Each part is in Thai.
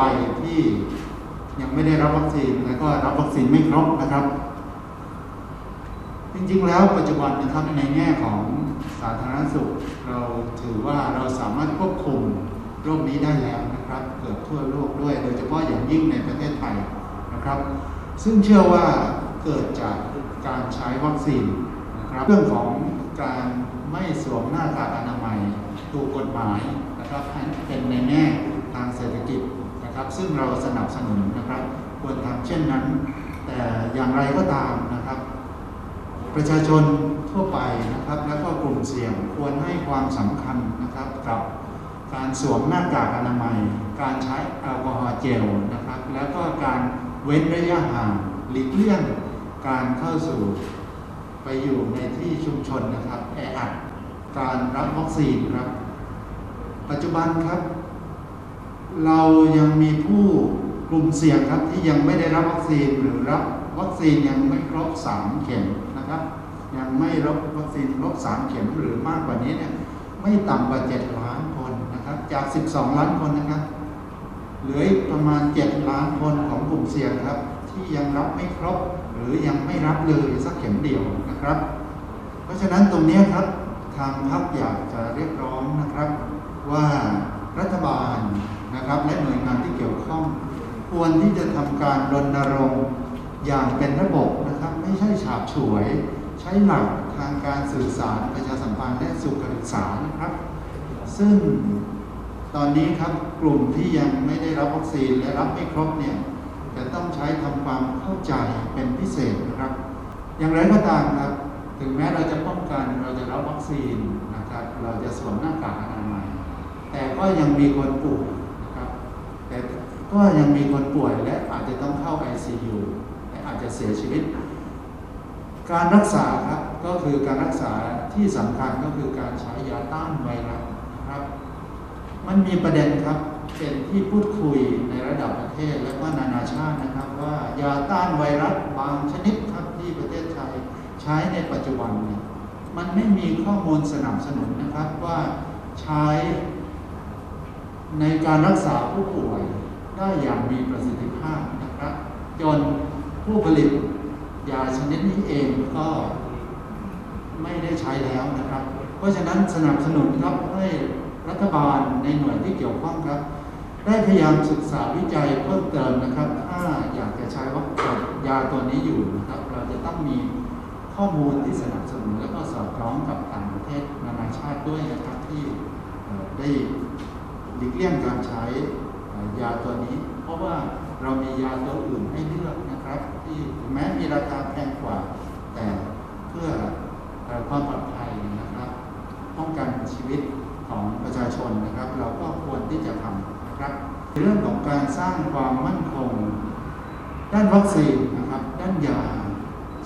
ไปที่ยังไม่ได้รับวัคซีนแล้วก็รับวัคซีนไม่ครบนะครับ จริงๆแล้วปัจจุบันนะครับในแง่ของสาธารณสุข เราถือว่าเราสามารถควบคุมโรคนี้ได้แล้วนะครับเกือบทั่วโลกด้วย โดยเฉพาะอย่างยิ่งในประเทศไทยนะครับ ซึ่งเชื่อว่าเกิดจากการใช้วัคซีนนะครับเรื่องของการไม่สวมหน้ากากอนามัยถูกกฎหมายนะครับเป็นในแง่ทางเศรษฐกิจ นะครับ ซึ่งเราสนับสนุนนะครับ ควรทำเช่นนั้น แต่อย่างไรก็ตามนะครับ ประชาชนทั่วไปนะครับ แล้วก็กลุ่มเสี่ยงควรให้ความสำคัญนะครับกับการสวมหน้ากากอนามัย การใช้แอลกอฮอล์เจลนะครับ แล้วก็การเว้นระยะห่างหลีกเลี่ยงการเข้าสู่ไปอยู่ในที่ชุมชนนะครับแออัดการรับวัคซีนครับ ปัจจุบันครับ เรายังมีผู้กลุ่มเสี่ยงครับที่ยังไม่ได้รับวัคซีนหรือรับวัคซีนยังไม่ครบสามเข็มนะครับ ยังไม่รับวัคซีนครบสามเข็มหรือมากกว่านี้เนี่ยไม่ต่ำกว่าเจ็ดล้านคนนะครับ จากสิบสองล้านคนนะครับเหลืออีกประมาณเจ็ดล้านคนของกลุ่มเสี่ยงครับ ที่ยังรับไม่ครบ หรือยังไม่รับเลยสักเข็มเดียวนะครับ เพราะฉะนั้นตรงนี้ครับทางพรรคอยากจะเรียกร้องนะครับ ว่ารัฐบาล นะครับและหน่วยงานที่เกี่ยวข้อง ควรที่จะทำการรณรงค์อย่างเป็นระบบนะครับไม่ใช่ฉาบฉวย ใช้หลักทางการสื่อสารประชาสัมพันธ์และสุขศึกษานะครับ ซึ่งตอนนี้ครับกลุ่มที่ยังไม่ได้รับวัคซีนและรับไม่ครบเนี่ยจะต้องใช้ทำความเข้าใจเป็นพิเศษนะครับ อย่างไรก็ตามครับ ถึงแม้เราจะป้องกันเราจะรับวัคซีนนะครับ เราจะสวมหน้ากากอนามัยแต่ก็ยังมีคนป่วย ก็ยังมีคนป่วยและอาจจะต้องเข้า ICU และอาจจะเสียชีวิต การรักษาครับก็คือการรักษาที่สำคัญก็คือการใช้ยาต้านไวรัสครับ มันมีประเด็นครับเป็นที่พูดคุยในระดับประเทศและก็นานาชาตินะครับ ว่ายาต้านไวรัสบางชนิดครับที่ประเทศไทยใช้ในปัจจุบันเนี่ยมันไม่มีข้อมูลสนับสนุนนะครับว่าใช้ในการรักษาผู้ป่วย ได้อย่างมีประสิทธิภาพนะครับจนผู้ผลิตยาชนิดนี้เองก็ไม่ได้ใช้แล้วนะครับ เพราะฉะนั้นสนับสนุนครับให้รัฐบาลในหน่วยที่เกี่ยวข้องครับ ได้พยายามศึกษาวิจัยเพิ่มเติมนะครับ ถ้าอยากจะใช้วัคซีนยาตัวนี้อยู่นะครับ เราจะต้องมีข้อมูลที่สนับสนุนและก็สอดคล้องกับต่างประเทศนานาชาติด้วยนะครับที่ได้หลีกเลี่ยงการใช้ ยาตัวนี้ เพราะว่าเรามียาตัวอื่นให้เลือกนะครับ ที่แม้มีราคาแพงกว่า แต่เพื่อเอ่อความปลอดภัยนะครับป้องกันชีวิตของประชาชนนะครับ เราก็ควรที่จะทำนะครับเรื่องของการสร้างความมั่นคง ด้านวัคซีนนะครับด้านยา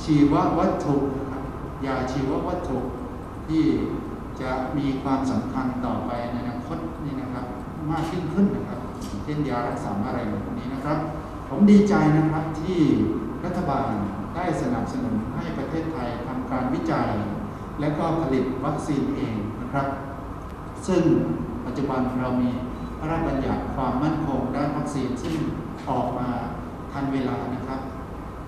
ชีววัตถุนะครับยาชีววัตถุที่จะมีความสำคัญต่อไปในอนาคตนี่นะครับ มากยิ่งขึ้น เช่นยารักษามะเร็งพวกนี้นะครับ ผมดีใจนะครับที่รัฐบาลได้สนับสนุนให้ประเทศไทยทำการวิจัย และก็ผลิตวัคซีนเองนะครับ ซึ่งปัจจุบันเรามีพระราชบัญญัติความมั่นคงด้านวัคซีนซึ่งออกมาทันเวลานะครับ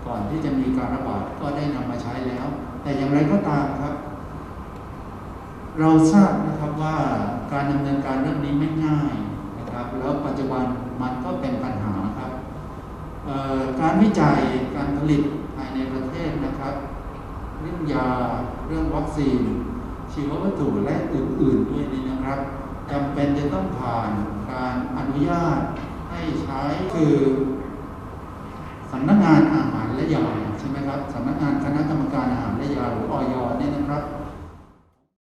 ก่อนที่จะมีการระบาดก็ได้นำมาใช้แล้ว แต่อย่างไรก็ตามครับ เราทราบนะครับว่าการดำเนินการเรื่องนี้ไม่ง่าย ครับ แล้วปัจจุบันมันก็เป็นปัญหาครับการวิจัยการผลิตภายในประเทศนะครับ เรื่องยาเรื่องวัคซีน ชีววัตถุและอื่นๆด้วยนี่นะครับจำเป็นจะต้องผ่านการอนุญาตให้ใช้คือสำนักงานอาหารและยาใช่ไหมครับสำนักงานคณะกรรมการอาหารและยาหรืออยเนี่ยนะครับ